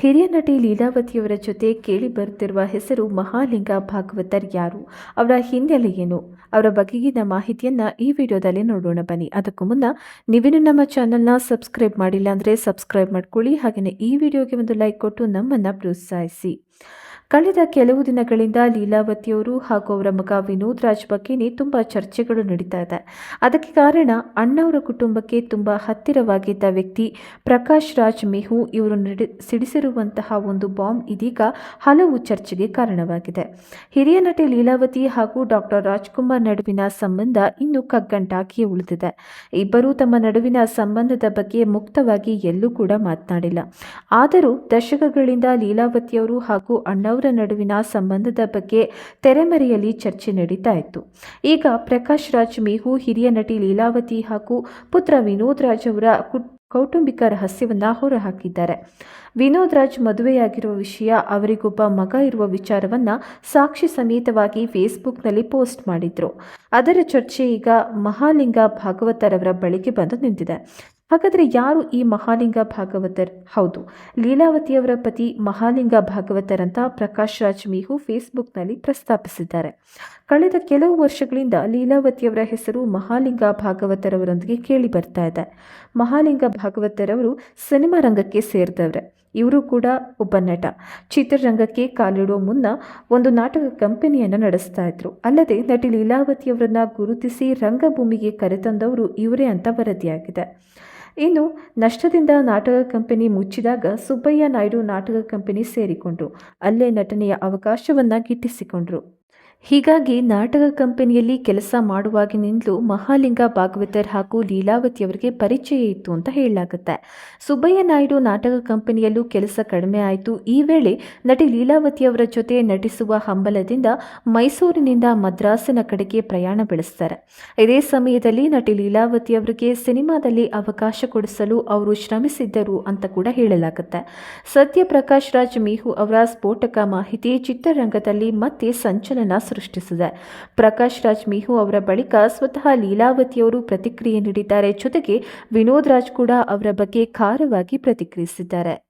ಹಿರಿಯ ನಟಿ ಲೀಲಾವತಿಯವರ ಜೊತೆ ಕೇಳಿ ಬರುತ್ತಿರುವ ಹೆಸರು ಮಹಾಲಿಂಗ ಭಾಗವತರ್ ಯಾರು? ಅವರ ಹಿನ್ನೆಲೆ ಏನು? ಅವರ ಬಗೆಗಿನ ಮಾಹಿತಿಯನ್ನು ಈ ವಿಡಿಯೋದಲ್ಲಿ ನೋಡೋಣ ಬನ್ನಿ. ಅದಕ್ಕೂ ಮುನ್ನ ನೀವೇನು ನಮ್ಮ ಚಾನಲ್ನ ಸಬ್ಸ್ಕ್ರೈಬ್ ಮಾಡಿಲ್ಲ ಅಂದರೆ ಸಬ್ಸ್ಕ್ರೈಬ್ ಮಾಡ್ಕೊಳ್ಳಿ. ಹಾಗೆಯೇ ಈ ವಿಡಿಯೋಗೆ ಒಂದು ಲೈಕ್ ಕೊಟ್ಟು ನಮ್ಮನ್ನು ಪ್ರೋತ್ಸಾಹಿಸಿ. ಕಳೆದ ಕೆಲವು ದಿನಗಳಿಂದ ಲೀಲಾವತಿಯವರು ಹಾಗೂ ಅವರ ಮಗ ವಿನೋದ್ ರಾಜ್ ಬಗ್ಗೆನೇ ತುಂಬ ಚರ್ಚೆಗಳು ನಡೀತಾ ಇದೆ. ಅದಕ್ಕೆ ಕಾರಣ ಅಣ್ಣವರ ಕುಟುಂಬಕ್ಕೆ ತುಂಬ ಹತ್ತಿರವಾಗಿದ್ದ ವ್ಯಕ್ತಿ ಪ್ರಕಾಶ್ ರಾಜ್ ಮೆಹು ಇವರು ಸಿಡಿಸಿರುವಂತಹ ಒಂದು ಬಾಂಬ್ ಇದೀಗ ಹಲವು ಚರ್ಚೆಗೆ ಕಾರಣವಾಗಿದೆ. ಹಿರಿಯ ನಟಿ ಲೀಲಾವತಿ ಹಾಗೂ ಡಾಕ್ಟರ್ ರಾಜ್ಕುಮಾರ್ ನಡುವಿನ ಸಂಬಂಧ ಇನ್ನು ಕಗ್ಗಂಟಾಗಿಯೇ ಉಳಿದಿದೆ. ಇಬ್ಬರೂ ತಮ್ಮ ನಡುವಿನ ಸಂಬಂಧದ ಬಗ್ಗೆ ಮುಕ್ತವಾಗಿ ಎಲ್ಲೂ ಕೂಡ ಮಾತನಾಡಿಲ್ಲ. ಆದರೂ ದಶಕಗಳಿಂದ ಲೀಲಾವತಿಯವರು ಹಾಗೂ ಅಣ್ಣವರ ನಡುವಿನ ಸಂಬಂಧದ ಬಗ್ಗೆ ತೆರೆಮರೆಯಲ್ಲಿ ಚರ್ಚೆ ನಡೀತಾ ಇತ್ತು. ಈಗ ಪ್ರಕಾಶ್ ರಾಜ್, ಮೇಹು, ಹಿರಿಯ ನಟಿ ಲೀಲಾವತಿ ಹಾಗೂ ಪುತ್ರ ವಿನೋದ್ ರಾಜ್ ಅವರ ಕೌಟುಂಬಿಕ ರಹಸ್ಯವನ್ನ ಹೊರಹಾಕಿದ್ದಾರೆ. ವಿನೋದ್ ರಾಜ್ ಮದುವೆಯಾಗಿರುವ ವಿಷಯ, ಅವರಿಗೊಬ್ಬ ಮಗ ಇರುವ ವಿಚಾರವನ್ನ ಸಾಕ್ಷಿ ಸಮೇತವಾಗಿ ಫೇಸ್ಬುಕ್ನಲ್ಲಿ ಪೋಸ್ಟ್ ಮಾಡಿದ್ರು. ಅದರ ಚರ್ಚೆ ಈಗ ಮಹಾಲಿಂಗ ಭಾಗವತರವರ ಬಳಿಗೆ ಬಂದು ನಿಂತಿದೆ. ಹಾಗಾದರೆ ಯಾರು ಈ ಮಹಾಲಿಂಗ ಭಾಗವತರ್? ಹೌದು, ಲೀಲಾವತಿಯವರ ಪತಿ ಮಹಾಲಿಂಗ ಭಾಗವತರ್ ಅಂತ ಪ್ರಕಾಶ್ ರಾಜ್ ಮೀಹು ಫೇಸ್ಬುಕ್ನಲ್ಲಿ ಪ್ರಸ್ತಾಪಿಸಿದ್ದಾರೆ. ಕಳೆದ ಕೆಲವು ವರ್ಷಗಳಿಂದ ಲೀಲಾವತಿಯವರ ಹೆಸರು ಮಹಾಲಿಂಗ ಭಾಗವತರವರೊಂದಿಗೆ ಕೇಳಿ ಬರ್ತಾ ಇದೆ. ಮಹಾಲಿಂಗ ಭಾಗವತರವರು ಸಿನಿಮಾ ರಂಗಕ್ಕೆ ಸೇರಿದವ್ರೆ. ಇವರು ಕೂಡ ಒಬ್ಬ ನಟ. ಚಿತ್ರರಂಗಕ್ಕೆ ಕಾಲಿಡುವ ಮುನ್ನ ಒಂದು ನಾಟಕ ಕಂಪನಿಯನ್ನು ನಡೆಸ್ತಾ ಇದ್ರು. ಅಲ್ಲದೆ ನಟಿ ಲೀಲಾವತಿಯವರನ್ನ ಗುರುತಿಸಿ ರಂಗಭೂಮಿಗೆ ಕರೆತಂದವರು ಇವರೇ ಅಂತ ವರದಿಯಾಗಿದೆ. ಇನ್ನು ನಷ್ಟದಿಂದ ನಾಟಕ ಕಂಪನಿ ಮುಚ್ಚಿದಾಗ ಸುಬ್ಬಯ್ಯ ನಾಯ್ಡು ನಾಟಕ ಕಂಪನಿ ಸೇರಿಕೊಂಡರು. ಅಲ್ಲೇ ನಟನೆಯ ಅವಕಾಶವನ್ನು ಗಿಟ್ಟಿಸಿಕೊಂಡ್ರು. ಹೀಗಾಗಿ ನಾಟಕ ಕಂಪನಿಯಲ್ಲಿ ಕೆಲಸ ಮಾಡುವಾಗಿನಿಂದಲೂ ಮಹಾಲಿಂಗ ಭಾಗವತರ್ ಹಾಗೂ ಲೀಲಾವತಿ ಅವರಿಗೆ ಪರಿಚಯ ಇತ್ತು ಅಂತ ಹೇಳಲಾಗುತ್ತೆ. ಸುಬ್ಬಯ್ಯ ನಾಯ್ಡು ನಾಟಕ ಕಂಪನಿಯಲ್ಲೂ ಕೆಲಸ ಕಡಿಮೆ ಆಯಿತು. ಈ ವೇಳೆ ನಟಿ ಲೀಲಾವತಿ ಅವರ ಜೊತೆ ನಟಿಸುವ ಹಂಬಲದಿಂದ ಮೈಸೂರಿನಿಂದ ಮದ್ರಾಸಿನ ಕಡೆಗೆ ಪ್ರಯಾಣ ಬೆಳೆಸ್ತಾರೆ. ಇದೇ ಸಮಯದಲ್ಲಿ ನಟಿ ಲೀಲಾವತಿ ಅವರಿಗೆ ಸಿನಿಮಾದಲ್ಲಿ ಅವಕಾಶ ಕೊಡಿಸಲು ಅವರು ಶ್ರಮಿಸಿದ್ದರು ಅಂತ ಕೂಡ ಹೇಳಲಾಗುತ್ತೆ. ಸತ್ಯ ಪ್ರಕಾಶ್ ರಾಜ್ ಮೀಹು ಅವರ ಸ್ಫೋಟಕ ಮಾಹಿತಿ ಚಿತ್ರರಂಗದಲ್ಲಿ ಮತ್ತೆ ಸಂಚಲನ ಸೃಷ್ಟಿಸಿದೆ. ಪ್ರಕಾಶ್ ರಾಜ್ ಮೀಹು ಅವರ ಬಳಿಕ ಸ್ವತಃ ಲೀಲಾವತಿಯವರು ಪ್ರತಿಕ್ರಿಯೆ ನೀಡಿದ್ದಾರೆ. ಜೊತೆಗೆ ವಿನೋದ್ ರಾಜ್ ಕೂಡ ಅವರ ಬಗ್ಗೆ ಖಾರವಾಗಿ ಪ್ರತಿಕ್ರಿಯಿಸಿದ್ದಾರೆ.